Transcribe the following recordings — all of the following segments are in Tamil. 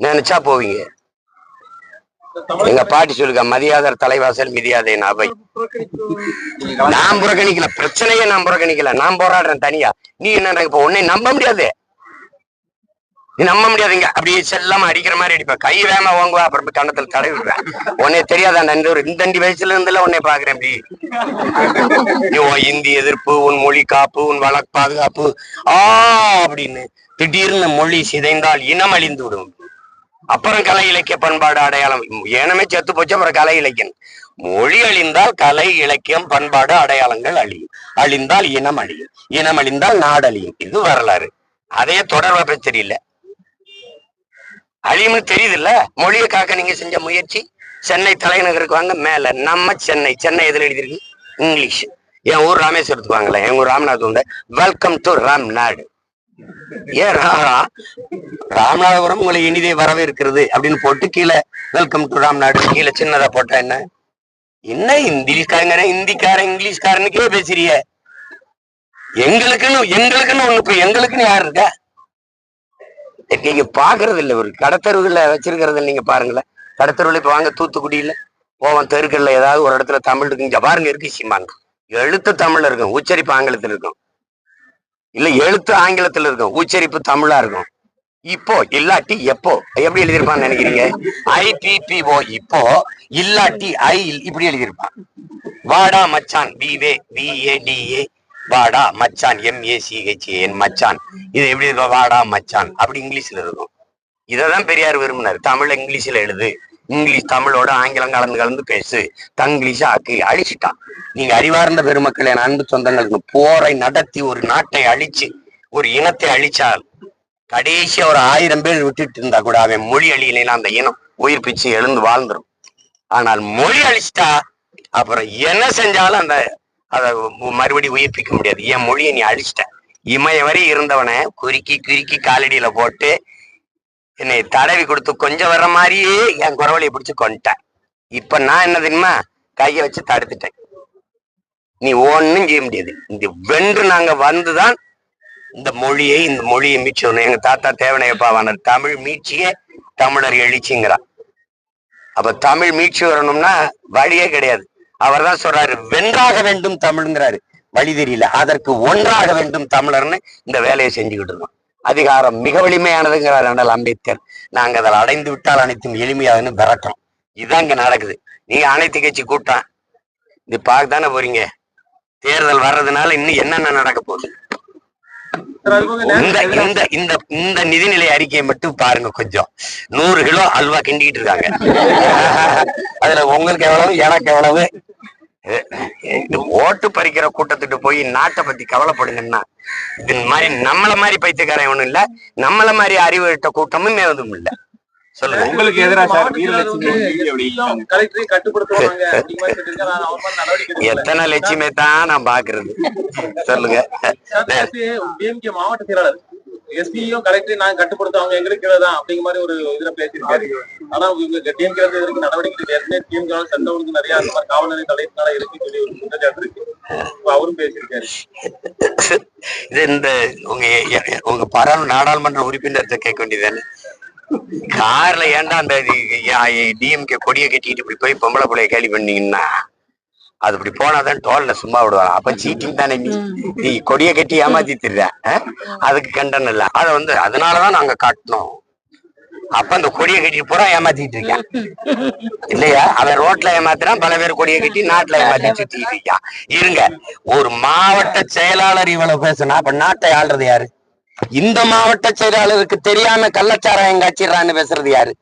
நினைச்சா போவீங்க. எங்க பாட்டி சொல்லுங்க மதியாதர் தலைவாசல் மிதியாதே அவை நான் புறக்கணிக்கல பிரச்சனையே நான் புறக்கணிக்கல. நான் போராடுறேன் தனியா. நீ என்ன இப்ப உன்னை நம்ப முடியாது. நீ நம்ப முடியாதுங்க. அப்படியே செல்லாம அடிக்கிற மாதிரி அடிப்பேன் கை வேம வாங்குவா அப்புறம் போய் கண்ணத்துல தடவி விடுவேன் உன்னை தெரியாதா இந்த ஒரு இந்த அண்டி வயசுல இருந்துல உன்னை பாக்குறேன் அப்படி. நீ இந்தி எதிர்ப்பு உன் மொழி காப்பு உன் வழக்கு பாதுகாப்பு. ஆ அப்படின்னு திடீர்னு மொழி சிதைந்தால் இனம் அழிந்து விடும் அப்புறம் கலை இலக்கிய பண்பாடு அடையாளம். ஏனமே செத்து போச்சு அப்புறம் கலை இலக்கியம். மொழி அழிந்தால் கலை இலக்கியம் பண்பாடு அடையாளங்கள் அழியும். அழிந்தால் இனம் அழியும். இனம் அழிந்தால் நாடு அழியும். இது வரலாறு. அதே தொடர்பு தெரியல. அழியும்னு தெரியுது இல்ல மொழியை காக்க நீங்க செஞ்ச முயற்சி சென்னை தலைநகருக்கு வாங்க மேல. நம்ம சென்னை. சென்னை எதுல எழுதிருக்கு இங்கிலீஷ். என் ஊர் ராமேஸ்வரத்துக்கு வாங்கல என் ஊர் ராம்நாத் வந்து வெல்கம் டு ராம்நாடு ஏன் ரா- ராமநாதபுரம் உங்களை இனிதே வரவேற்கிறது அப்படின்னு போட்டு கீழே வெல்கம் டு ராம்நாடு. கீழே சின்னதா போட்டா என்ன? என்ன இந்திக்காரங்க இந்திக்காரன் இங்கிலீஷ்காரனுக்கே பேசுறிய. எங்களுக்குன்னு எங்களுக்குன்னு ஒண்ணு எங்களுக்குன்னு யார் இருக்கா? நீங்க பாக்குறது இல்ல ஒரு கடத்தருவுல வச்சிருக்கிறத நீங்க பாருங்களேன். கடத்தருவுல இப்ப வாங்க தூத்துக்குடியில. போவோம் தெருக்கல்ல ஏதாவது ஒரு இடத்துல தமிழ் இருக்கு இங்க பாருங்க இருக்கு சீமான். எழுத்து தமிழ்ல இருக்கும் உச்சரிப்பு ஆங்கிலத்துல இருக்கும். இல்ல எழுத்து ஆங்கிலத்துல இருக்கும். உச்சரிப்பு தமிழா இருக்கும். இப்போ இல்லாட்டி எப்போ? எப்படி எழுதியிருப்பான்னு நினைக்கிறீங்க? ஐபிபிஓ இப்போ இல்லாட்டி ஐ இப்படி எழுதியிருப்பான். வாடா மச்சான் பிவே ஏ வாடா மச்சான் எம்ஏசிஹெச்ஏஎன் மச்சான். இது எப்படி இருக்கும்? வாடா மச்சான். அப்படி இங்கிலீஷ்ல இருக்கும். இததான் பெரியார் விரும்பினார். தமிழ் இங்கிலீஷ்ல எழுது. இங்கிலீஷ் தமிழோட ஆங்கிலம் கலந்து கலந்து பேசு. தங்கிலீஷ் ஆக்கி அழிச்சிட்டான் நீங்க அறிவார்ந்த பெருமக்கள் என் அன்பு சொந்தங்களுக்கு போரை நடத்தி ஒரு நாட்டை அழிச்சு ஒரு இனத்தை அழிச்சால் கடைசியா ஒரு ஆயிரம் பேர் விட்டுட்டு இருந்தா கூட அவன் மொழி அழியிலாம் அந்த இனம் உயிர் பிச்சு எழுந்து வாழ்ந்துரும். ஆனால் மொழி அழிச்சிட்டா அப்புறம் என்ன செஞ்சாலும் அந்த அதை மறுபடியும் உயிர்ப்பிக்க முடியாது. என் மொழியை நீ அழிச்சிட்ட. இமய வரை இருந்தவனை குறுக்கி குறுக்கி காலடியில போட்டு என்னை தடவி கொடுத்து கொஞ்சம் வர்ற மாதிரியே என் குரவழியை பிடிச்சி கொண்டுட்டேன் இப்ப நான் என்ன தெரியுமா? கையை வச்சு தடுத்துட்டேன். நீ ஒன்னும் செய்ய முடியாது. இந்த வென்று நாங்க வந்துதான் இந்த மொழியை இந்த மொழியை மீட்சணும் எங்க தாத்தா தேவனையப்பாவான தமிழ் மீட்சியே தமிழர் எழுச்சிங்கிறான் அப்ப தமிழ் மீட்சி வரணும்னா வழியே கிடையாது. அவர் தான் சொல்றாரு வென்றாக வேண்டும் தமிழ்ங்கிறாரு. வழி தெரியல. அதற்கு ஒன்றாக வேண்டும் தமிழர்னு இந்த வேலையை செஞ்சுக்கிட்டு இருக்கோம் அதிகாரம் மிக வலிமையானதுங்கிறார் அண்ணல் அம்பேத்கர். நாங்க அதில் அடைந்து விட்டால் அனைத்தும் எளிமையாதுன்னு விரட்டுறோம் இதுதான் இங்க நடக்குது. நீங்க அனைத்து கட்சி கூட்டம். இது பார்க்க தானே போறீங்க? தேர்தல் வர்றதுனால இன்னும் என்னென்ன நடக்க போகுது? இந்த இந்த இந்த இந்த நிதிநிலை அறிக்கையை மட்டும் பாருங்க கொஞ்சம். நூறு கிலோ அல்வா கிண்டிக்கிட்டு இருக்காங்க. அதுல உங்களுக்கு எவ்வளவு எனக்கு எவ்வளவு? ஓட்டு பறிக்கிற கூட்டத்துக்கு போய் நாட்டை பத்தி கவலைப்படுங்கன்னா இது மாதிரி நம்மள மாதிரி பைத்தியக்காரன் ஒண்ணும் இல்ல நம்மள மாதிரி அறிவு இட்ட கூட்டமும் எதுவும் இல்ல சொல்லுங்க உங்களுக்கு எதிரா சார் வீரலட்சுமி வீடியோ வெளியிட்டாங்க. கலெக்டரை கட்டுப்படுத்துவாங்க அப்படிங்கிற மாதிரி சொல்லியிருக்காங்க. ஆனா அவர் மாதிரி நடவடிக்கை எடுக்கல. எத்தனை லட்சுமி தான் நான் பாக்குறது சொல்லுங்க மாவட்ட செயலாளர் எஸ்பியும் கலெக்டரையும் நாங்க கட்டுப்படுத்த அவங்க எங்களுக்கு கீழே தான் அப்படிங்கிற மாதிரி ஒரு இதுல பேசியிருக்காரு. ஆனா இவங்க டிஎம்கே இது வரைக்கும் நடவடிக்கை எடுக்கல. ஏற்கனவே டிஎம்கே சண்டை ஒழுங்கு நிறைய அந்த மாதிரி காவல்நிலை தலைவர்களால இருக்குன்னு சொல்லி ஒரு குற்றச்சாட்டு இருக்கு. அவரும் பேசியிருக்காரு. இது இந்த உங்க உங்க பாராளு நாடாளுமன்ற உறுப்பினர்கிட்ட கேட்க வேண்டியதானே கார்ல ஏன்டா அந்த டிஎம்கே கொடியை கட்டிட்டு இப்படி போய் பொம்பளை பிள்ளைய கேள்வி பண்ணீங்கன்னா அது இப்படி போனாதான் டோல்ல சும்மா விடுவாங்க. அப்ப சீட்டிங் தானே நீ? நீ கொடியை கட்டி ஏமாத்தி அதுக்கு கண்டனம் இல்ல. அதை வந்து அதனாலதான் நாங்க காட்டினோம் அப்ப அந்த கொடியை கட்டி பூரா ஏமாத்திட்டு இருக்கேன் இல்லையா? அவன் ரோட்ல ஏமாத்துறான் பல பேர் கொடியை கட்டி நாட்டுல ஏமாத்தி சுத்திட்டு இருக்கான் இருங்க. ஒரு மாவட்ட செயலாளர் இவ்வளவு பேசுனா அப்ப நாட்டை ஆள்றது யாரு? இந்த மாவட்ட செயலாளருக்கு தெரியாம கள்ளச்சாராயம் காய்ச்சிடுறான்னு பேசுறது யாரு?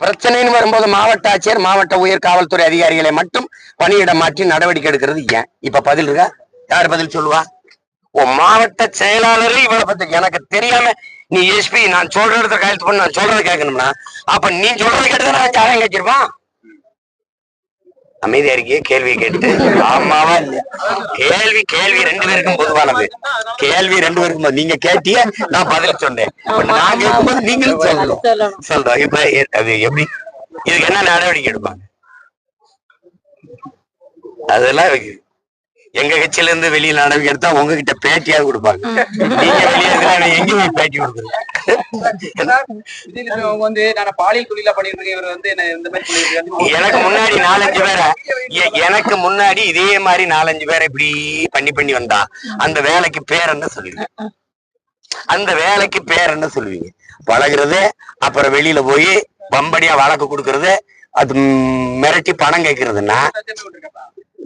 பிரச்சனைன்னு வரும்போது மாவட்ட ஆட்சியர் மாவட்ட உயர் காவல்துறை அதிகாரிகளை மட்டும் பணியிட மாற்றி நடவடிக்கை எடுக்கிறது ஏன்? இப்ப பதில் இருக்கா? யார் பதில் சொல்லுவா? உன் மாவட்ட செயலாளரே இவ்வளவு பத்தி எனக்கு தெரியாம நீ எஸ்பி நான் சொல்ற இடத்துல கையெழுத்து பண்ண நான் சொல்றதை கேட்கணும்னா அப்ப நீ சொல்றது கேட்டு நான் சாராயம் காய்ச்சிருப்பான் அமைதியா இருக்கியே கேள்வி கேட்டு ஆமாவா? இல்லையா கேள்வி கேள்வி ரெண்டு பேருக்கும் பொதுவானது. கேள்வி ரெண்டு பேருக்கும் நீங்க கேட்டிய? நான் பதில் சொன்னேன். நான் கேட்கும்போது நீங்களும் சொல்லணும். சொல்றோம். இப்ப அது எப்படி? இதுக்கு என்ன நடவடிக்கை எடுப்பாங்க? அதெல்லாம் இருக்கு. எங்க கட்சியில இருந்து வெளியில நடவடிக்கை எடுத்தா உங்ககிட்ட பேட்டியா கொடுப்பாங்க. நீங்க வெளியே எங்க போய் பேட்டி கொடுக்குறது? விஜய் அவங்க வந்து நான் பாலியல் தொழிலா பண்ணிட்டு இருக்கேன் இவர் வந்து என்ன இந்த மாதிரி சொல்லியிருக்காரு. எனக்கு முன்னாடி நாலஞ்சு பேரை எனக்கு முன்னாடி இதே மாதிரி நாலஞ்சு பேரை இப்படி பண்ணி பண்ணி வந்தா அந்த வேலைக்கு பேர் என்ன சொல்லுவீங்க. அந்த வேலைக்கு பேர் என்ன சொல்லுவீங்க. பழகுறது அப்புறம் வெளியில போய் பம்படியா வழக்கு கொடுக்கறது அது மிரட்டி பணம் கேட்கறதுன்னா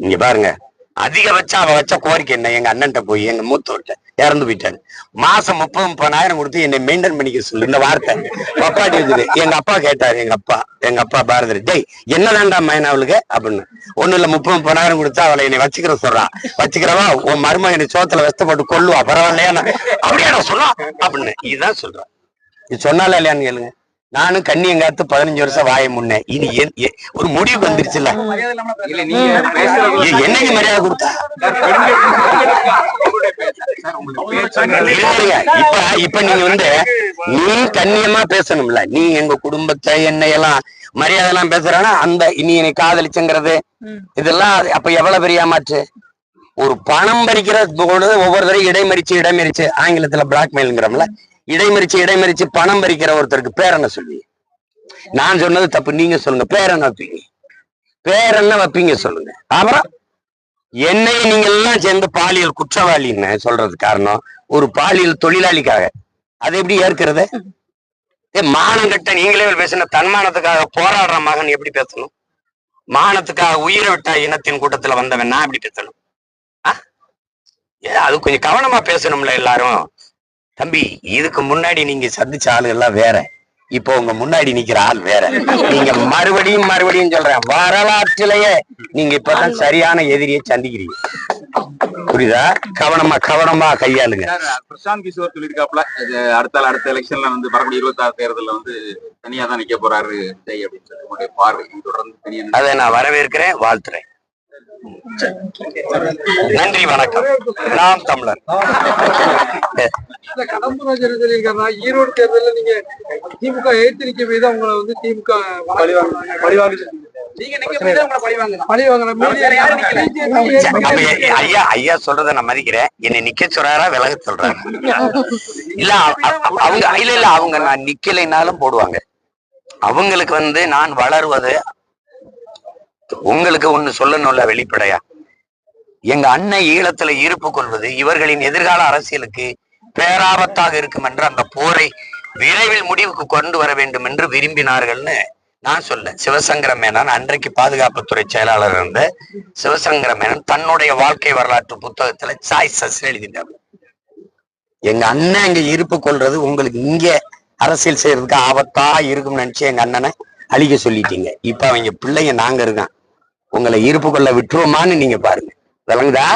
இங்க பாருங்க. அதிகபட்சம் அவ வச்ச கோரிக்கை என்ன? எங்க அண்ணன்ட்ட போய் எங்க மூத்தவர்கிட்ட இறந்து போயிட்டாரு. மாசம் முப்பது முப்பதாயிரம் கொடுத்து என்னை மெயின்டைன் பண்ணிக்க சொல்லு. இந்த வார்த்தை. பப்பாட்டி இருக்குது. எங்க அப்பா கேட்டாரு. எங்க அப்பா எங்க அப்பா பாரதி டேய் என்னதான்டா மயன் அவளுக்கு? அப்படின்னு. ஒண்ணு இல்ல. முப்பது முப்பதாயிரம் கொடுத்தா அவளை என்னை வச்சுக்கிற சொல்றான் வச்சுக்கிறவா? உன் மருமகன் என்னை சோத்துல வெஸ்தப்பட்டு கொல்லுவா. பரவாயில்லையா? அப்படியே அப்படியா நான் அப்படின்னு. இதுதான் சொல்றான் இது சொன்னால இல்லையான்னு கேளுங்க. நானும் கண்ணியங்காத்து பதினஞ்சு வருஷம் வாய முன்னே எ- ஒரு முடிவு வந்துருச்சுல்ல? என்னைக்கு மரியாதை கொடுத்தா? இப்ப இப்ப நீங்க வந்து நீ கண்ணியமா பேசணும்ல. நீ எங்க குடும்பத்தை என்னையெல்லாம் மரியாதை எல்லாம் பேசுறானா அந்த நீ என்னை காதலிச்சுங்கிறது இதெல்லாம் அப்ப எவ்வளவு பெரிய ஏமாற்று? ஒரு பணம் பறிக்கிற ஒவ்வொரு தடவை இடைமறிச்சு இடைமறிச்சு ஆங்கிலத்துல பிளாக்மெயில்ங்கிறோம்ல இடைமறிச்சு இடைமறிச்சு பணம் பறிக்கிற ஒருத்தருக்கு பேர் என்ன சொல்லுவீங்க நான் சொன்னது தப்பு நீங்க சொல்லுங்க. பேர் என்ன வைப்பீங்க. பேர் என்ன வைப்பீங்க சொல்லுங்க. அப்புறம் என்னை நீங்க எல்லாம் சேர்ந்து பாலியல் குற்றவாளின்னு சொல்றது காரணம் ஒரு பாலியல் தொழிலாளிக்காக. அதை எப்படி ஏற்கிறது? ஏ மானம் கட்ட நீங்களே பேசின தன்மானத்துக்காக போராடுற மகன் எப்படி பேசணும்? மானத்துக்காக உயிரை விட்ட இனத்தின் கூட்டத்துல வந்தவன் நான் எப்படி பேசணும்? ஏ அது கொஞ்சம் கவனமா பேசணும்ல எல்லாரும். தம்பி இதுக்கு முன்னாடி நீங்க சந்திச்ச ஆளுகள்லாம் வேற. இப்போ உங்க முன்னாடி நிக்கிற ஆள் வேற. நீங்க மறுபடியும் மறுபடியும் சொல்றேன் வரலாற்றிலேயே நீங்க இப்பதான் சரியான எதிரியை சந்திக்கிறீங்க. புரியுதா? கவனமா கவனமா கையாளுங்க. பிரசாந்த் கிஷோர் சொல்லியிருக்காப்ல அடுத்த அடுத்த எலெக்ஷன்ல வந்து வரக்கூடிய இருபத்தி ஆறு தேர்தல்ல வந்து தனியா தான் நிக்க போறாரு அப்படின்னு சொல்லி உங்களுடைய பார்வை. தொடர்ந்து அதை நான் வரவேற்கிறேன் வாழ்த்துறேன். நன்றி வணக்கம். நாம் தமிழர். சொல்லியிருக்காருன்னா ஈரோடு தேர்தல்ல நீங்க திமுக போய் தான் உங்களை வந்து திமுக பழிவாங்க ஐயா ஐயா சொல்றத நான் மதிக்கிறேன். என்னை நிக்க சொல்றாரா விலக சொல்றாரு? இல்ல அவங்க இல்ல இல்ல அவங்க நான் நிக்கலைனாலும் போடுவாங்க. அவங்களுக்கு வந்து நான் வளருவது உங்களுக்கு ஒண்ணு சொல்லணும்ல வெளிப்படையா? எங்க அண்ணன் ஈழத்துல இருப்பு கொள்வது இவர்களின் எதிர்கால அரசியலுக்கு பேராபத்தாக இருக்கும் என்று அந்த போரை விரைவில் முடிவுக்கு கொண்டு வர வேண்டும் என்று விரும்பினார்கள்னு நான் சொல்ல சிவசங்கர மேனன் அன்றைக்கு பாதுகாப்புத்துறை செயலாளர் இருந்த சிவசங்கர மேனன் தன்னுடைய வாழ்க்கை வரலாற்று புத்தகத்துல சாய்ஸஸ் எழுதிட்டாங்க எங்க அண்ணன் இங்க இருப்பு கொள்றது உங்களுக்கு இங்க அரசியல் செய்யறதுக்கு ஆபத்தா இருக்கும்னு நினைச்சு எங்க அண்ணனை அழிக்க சொல்லிட்டீங்க. இப்ப அவங்க பிள்ளைங்க நாங்க இருக்கான் உங்களை இருப்புக்குள்ள விட்டுருவோமான்னு நீங்க பாருங்க. விளங்குதா?